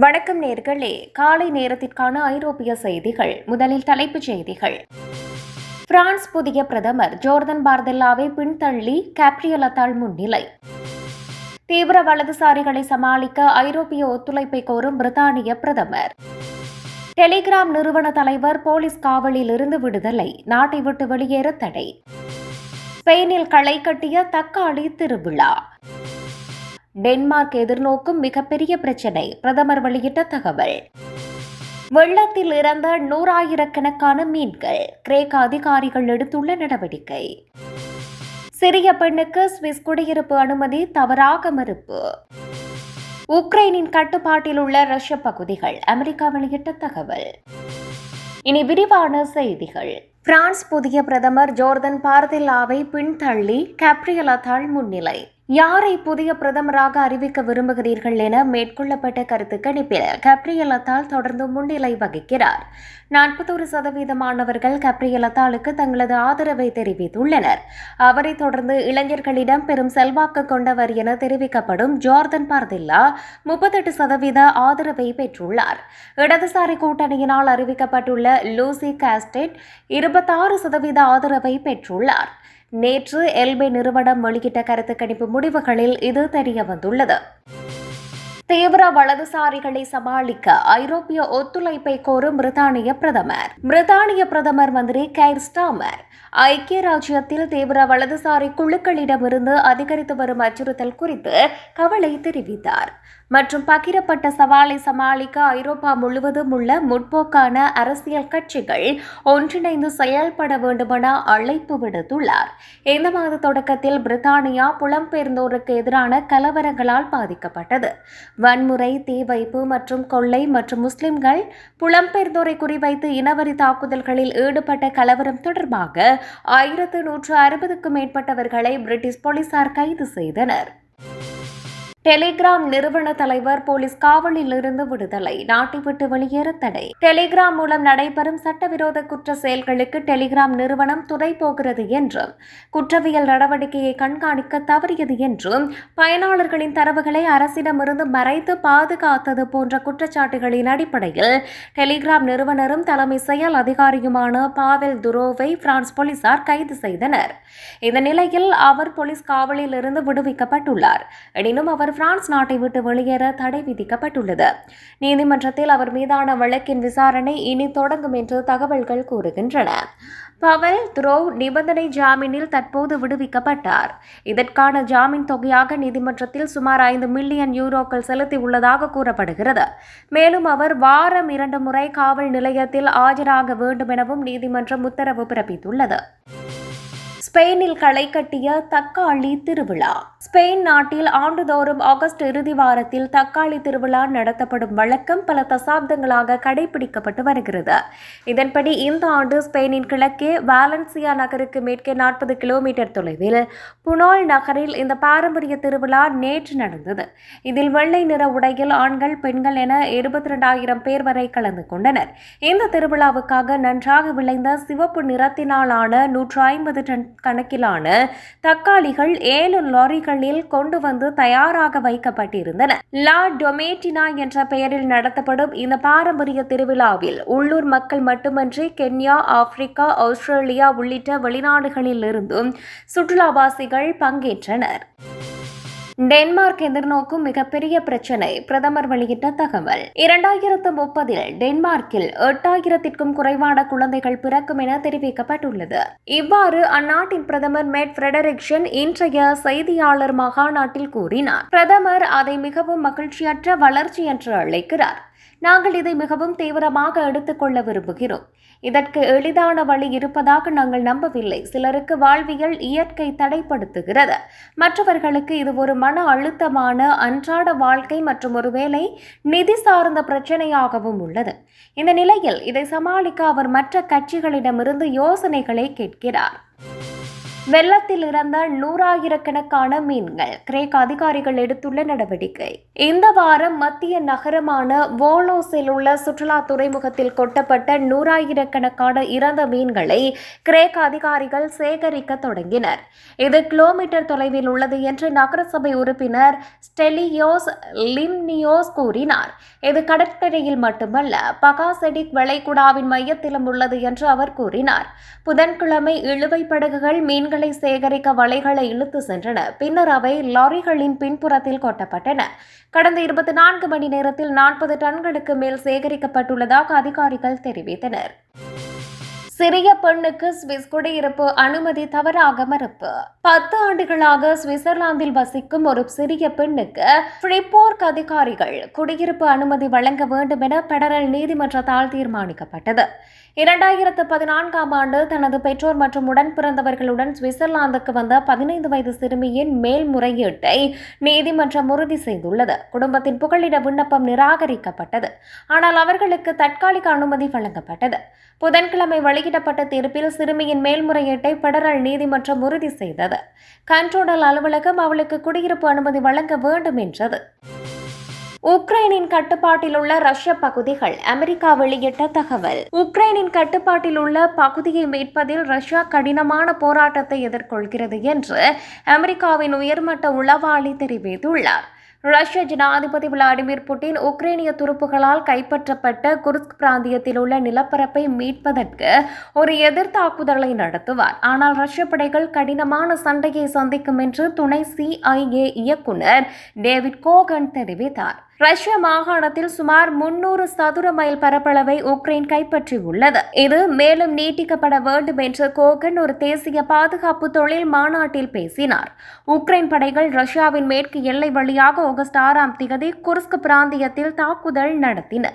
வணக்கம் நேர்களே. காலை நேரத்திற்கான ஐரோப்பிய செய்திகள். முதலில் தலைப்புச் செய்திகள். பிரான்ஸ் புதிய பிரதமர் ஜோர்தன் பார்தெல்லாவை பின்தள்ளி கேப்ரியலத்தால் முன்னிலை. தீவிர வலதுசாரிகளை சமாளிக்க ஐரோப்பிய ஒத்துழைப்பை கோரும் பிரித்தானிய பிரதமர். டெலிகிராம் நிறுவன தலைவர் போலீஸ் காவலில் இருந்து விடுதலை. நாட்டை விட்டு வெளியேற தடை. ஸ்பெயினில் களை கட்டிய தக்காளி திருவிழா. டென்மார்க் எதிர்நோக்கும் மிகப்பெரிய பிரச்சினை பிரதமர் வெளியிட்ட தகவல். வெள்ளத்தில் இறந்த நூறாயிரக்கணக்கான மீன்கள் கிரேக்க அதிகாரிகள் எடுத்துள்ள நடவடிக்கை. சிறிய பெண்ணுக்கு சுவிஸ் குடியிருப்பு அனுமதி தவறாக மறுப்பு. உக்ரைனின் கட்டுப்பாட்டில் உள்ள ரஷ்ய பகுதிகள் அமெரிக்கா வெளியிட்ட தகவல். இனி விரிவான செய்திகள். பிரான்ஸ் புதிய பிரதமர் ஜோர்தன் பார்தில்லாவை பின்தள்ளி கேப்ரியலத்தால் முன்னிலை. யாரை புதிய பிரதமராக அறிவிக்க விரும்புகிறீர்கள் என மேற்கொள்ளப்பட்ட கருத்து கணிப்பில் கப்ரியலத்தால் தொடர்ந்து முன்னிலை வகிக்கிறார். நாற்பத்தோரு சதவீதமானவர்கள் கப்ரியலத்தாளுக்கு தங்களது ஆதரவை தெரிவித்துள்ளனர். அவரை தொடர்ந்து இளைஞர்களிடம் பெரும் செல்வாக்கு கொண்டவர் என தெரிவிக்கப்படும் ஜோர்தன் பார்தில்லா முப்பத்தெட்டு சதவீத ஆதரவை பெற்றுள்ளார். இடதுசாரி கூட்டணியினால் அறிவிக்கப்பட்டுள்ள லூசி காஸ்டெட் இருபத்தாறு சதவீத ஆதரவை பெற்றுள்ளார். நேற்று எல்பே நிறுவனம் வெளியிட்ட கருத்து கணிப்பு முடிவுகளில் இது தெரிய வந்துள்ளது. தீவிர வலதுசாரிகளை சமாளிக்க ஐரோப்பிய ஒத்துழைப்பை கோரும் பிரித்தானிய பிரதமர். பிரித்தானிய பிரதமர் மந்திரி கைர் ஸ்டாமர் ஐக்கிய ராஜ்யத்தில் தீவிர வலதுசாரி குழுக்களிடமிருந்து அதிகரித்து வரும் அச்சுறுத்தல் குறித்து கவலை தெரிவித்தார். மற்றும் பகிரப்பட்ட சவாலை சமாளிக்க ஐரோப்பா முழுவதும் உள்ள முற்போக்கான அரசியல் கட்சிகள் ஒன்றிணைந்து செயல்பட வேண்டுமென அழைப்பு விடுத்துள்ளார். இந்த மாத தொடக்கத்தில் பிரித்தானியா புலம்பெயர்ந்தோருக்கு எதிரான கலவரங்களால் பாதிக்கப்பட்டது. வன்முறை தீ வைப்பு மற்றும் கொள்ளை மற்றும் முஸ்லிம்கள் புலம்பெயர்ந்தோரை குறிவைத்து இனவரி தாக்குதல்களில் ஈடுபட்ட கலவரம் தொடர்பாக ஆயிரத்து நூற்று அறுபதுக்கும் மேற்பட்டவர்களை பிரிட்டிஷ் போலீசார் கைது செய்தனர். டெலிகிராம் நிறுவன தலைவர் போலீஸ் காவலில் இருந்து விடுதலை. நாட்டை விட்டு வெளியேற தடை. டெலிகிராம் மூலம் நடைபெறும் சட்டவிரோத குற்ற செயல்களுக்கு டெலிகிராம் நிறுவனம் துறை போகிறது என்றும் குற்றவியல் நடவடிக்கையை கண்காணிக்க தவறியது என்றும் பயனாளர்களின் தரவுகளை அரசிடமிருந்து மறைத்து பாதுகாத்தது போன்ற குற்றச்சாட்டுகளின் அடிப்படையில் டெலிகிராம் நிறுவனரும் தலைமை செயல் அதிகாரியுமான பாவெல் துரோவை பிரான்ஸ் போலீசார் கைது செய்தனர். இந்த நிலையில் அவர் போலீஸ் காவலில் இருந்து விடுவிக்கப்பட்டுள்ளார். எனினும் அவர் பிரான்ஸ் நாட்டை விட்டு வெளியேற தடை விதிக்கப்பட்டுள்ளது. நீதிமன்றத்தில் அவர் மீதான வழக்கின் விசாரணை இனி தொடங்கும் என்று தகவல்கள் கூறுகின்றன. பவல் துரோவ் நிபந்தனை ஜாமீனில் தற்போது விடுவிக்கப்பட்டார். இதற்கான ஜாமீன் தொகையாக நீதிமன்றத்தில் சுமார் ஐந்து மில்லியன் யூரோக்கள் செலுத்தி உள்ளதாக கூறப்படுகிறது. மேலும் அவர் வாரம் இரண்டு முறை காவல் நிலையத்தில் ஆஜராக வேண்டும் எனவும் நீதிமன்றம் உத்தரவு பிறப்பித்துள்ளது. ஸ்பெயினில் களை கட்டிய தக்காளி திருவிழா. ஸ்பெயின் நாட்டில் ஆண்டுதோறும் ஆகஸ்ட் இறுதி வாரத்தில் தக்காளி திருவிழா நடத்தப்படும் வழக்கம் பல தசாப்தங்களாக கடைபிடிக்கப்பட்டு வருகிறது. இதன்படி இந்த ஆண்டு ஸ்பெயினின் கிழக்கே வாலன்சியா நகருக்கு மேற்கே நாற்பது கிலோமீட்டர் தொலைவில் புனோல் நகரில் இந்த பாரம்பரிய திருவிழா நேற்று நடந்தது. இதில் வெள்ளை நிற உடையில் ஆண்கள் பெண்கள் என இருபத்தி ரெண்டாயிரம் பேர் வரை கலந்து கொண்டனர். இந்த திருவிழாவுக்காக நன்றாக விளைந்த சிவப்பு நிறத்தினாலான நூற்று ஐம்பது டன் கணக்கிலான தக்காளிகள் ஏழு லாரிகளில் கொண்டு வந்து தயாராக வைக்கப்பட்டிருந்தன. லா டொமேட்டினா என்ற பெயரில் நடத்தப்படும் இந்த பாரம்பரிய திருவிழாவில் உள்ளூர் மக்கள் மட்டுமன்றி கென்யா ஆப்பிரிக்கா ஆஸ்திரேலியா உள்ளிட்ட வெளிநாடுகளிலிருந்தும் சுற்றுலாவாசிகள் பங்கேற்றனர். டென்மார்க் எதிர்நோக்கும் மிகப்பெரிய பிரச்சினை பிரதமர் வெளியிட்ட தகவல். இரண்டாயிரத்து முப்பதில் டென்மார்க்கில் எட்டாயிரத்திற்கும் குறைவான குழந்தைகள் பிறக்கும் என தெரிவிக்கப்பட்டுள்ளது. இவ்வாறு அந்நாட்டின் பிரதமர் மேட் ஃபிரெடரிக்சன் இன்றைய செய்தியாளர் மகாநாட்டில் கூறினார். பிரதமர் அதை மிகவும் மகிழ்ச்சியற்ற வளர்ச்சி என்று அழைக்கிறார். நாங்கள் இதை மிகவும் தீவிரமாக எடுத்துக்கொள்ள விரும்புகிறோம். இதற்கு எளிதான வழி இருப்பதாக நாங்கள் நம்பவில்லை. சிலருக்கு வாழ்வியல் இயற்கை தடைப்படுத்துகிறது. மற்றவர்களுக்கு இது ஒரு மன அழுத்தமான அன்றாட வாழ்க்கை மற்றும் ஒருவேளை நிதி சார்ந்த பிரச்சனையாகவும் உள்ளது. இந்த நிலையில் இதை சமாளிக்க அவர் மற்ற கட்சிகளிடமிருந்து யோசனைகளை கேட்கிறார். வெள்ளத்தில் இறந்த நூறாயிரக்கணக்கான மீன்கள் கிரேக் அதிகாரிகள் எடுத்துள்ள நடவடிக்கை. இந்த வாரம் மத்திய நகரமான வோலோஸில் உள்ள சுற்றுலா துறைமுகத்தில் கொட்டப்பட்ட நூறாயிரக்கணக்கான இறந்த மீன்களை கிரேக் அதிகாரிகள் சேகரிக்க தொடங்கினர். இது கிலோமீட்டர் தொலைவில் உள்ளது என்று நகரசபை உறுப்பினர் ஸ்டெலியோஸ் லிம்னியோஸ் கூறினார். இது கடற்கரையில் மட்டுமல்ல பகாசெடிக் வளைகுடாவின் மையத்திலும் உள்ளது என்று அவர் கூறினார். புதன்கிழமை இழுவை படகுகள் மீன்கள் சேகரிக்க வலைகளை இழுத்து சென்றன. பின்னர் அவை லாரிகளின் பின்புறத்தில் கொட்டப்பட்டன. கடந்த இருபத்தி நான்கு மணி நேரத்தில் நாற்பது டன்களுக்கு மேல் சேகரிக்கப்பட்டுள்ளதாக அதிகாரிகள் தெரிவித்தனர். சிறிய பெண்ணுக்கு சுவிஸ் குடியிருப்பு அனுமதி தவறாக மறுப்பு. பத்து ஆண்டுகளாக சுவிட்சர்லாந்தில் வசிக்கும் ஒரு சிறிய பெண்ணுக்கு ஃப்ரிபோர்க் அதிகாரிகள் குடியிருப்பு அனுமதி வழங்க வேண்டும் என பெடரல் நீதிமன்றத்தால் தீர்மானிக்கப்பட்டது. இரண்டாயிரத்து பதினான்காம் ஆண்டு தனது பெற்றோர் மற்றும் உடன் பிறந்தவர்களுடன் சுவிட்சர்லாந்துக்கு வந்த பதினைந்து வயது சிறுமியின் மேல்முறையீட்டை நீதிமன்றம் உறுதி செய்துள்ளது. குடும்பத்தின் புகலிட விண்ணப்பம் நிராகரிக்கப்பட்டது. ஆனால் அவர்களுக்கு தற்காலிக அனுமதி வழங்கப்பட்டது. புதன்கிழமை வெளியிடப்பட்ட தீர்ப்பில் சிறுமியின் மேல்முறையீட்டை பெடரல் நீதிமன்றம் உறுதி செய்தது. கண்ட்ரோடல் அலுவலகம் அவளுக்கு குடியிருப்பு அனுமதி வழங்க வேண்டும் என்றது. உக்ரைனின் கட்டுப்பாட்டில் உள்ள ரஷ்ய பகுதிகள் அமெரிக்கா வெளியிட்ட தகவல். உக்ரைனின் கட்டுப்பாட்டில் உள்ள பகுதியை மீட்பதில் ரஷ்யா கடினமான போராட்டத்தை எதிர்கொள்கிறது என்று அமெரிக்காவின் உயர்மட்ட உளவாளி தெரிவித்துள்ளார். ரஷ்ய ஜனாதிபதி விளாடிமிர் புட்டின் உக்ரைனிய துருப்புகளால் கைப்பற்றப்பட்ட குர்ஸ்க் பிராந்தியத்தில் உள்ள நிலப்பரப்பை மீட்பதற்கு ஒரு எதிர்த்தாக்குதலை நடத்துவார். ஆனால் ரஷ்ய படைகள் கடினமான சண்டையை சந்திக்கும் என்று துணை சிஐஏ இயக்குனர் டேவிட் கோகன் தெரிவித்தார். ரஷ்ய மாகாணத்தில் சுமார் முன்னூறு சதுர மைல் பரப்பளவை உக்ரைன் கைப்பற்றியுள்ளது. இது மேலும் நீட்டிக்கப்பட வேண்டும் என்று கோகன் ஒரு தேசிய பாதுகாப்பு தொழில் மாநாட்டில் பேசினார். உக்ரைன் படைகள் ரஷ்யாவின் மேற்கு எல்லை வழியாக ஆகஸ்ட் ஆறாம் திகதி குர்ஸ்க் பிராந்தியத்தில் தாக்குதல் நடத்தின.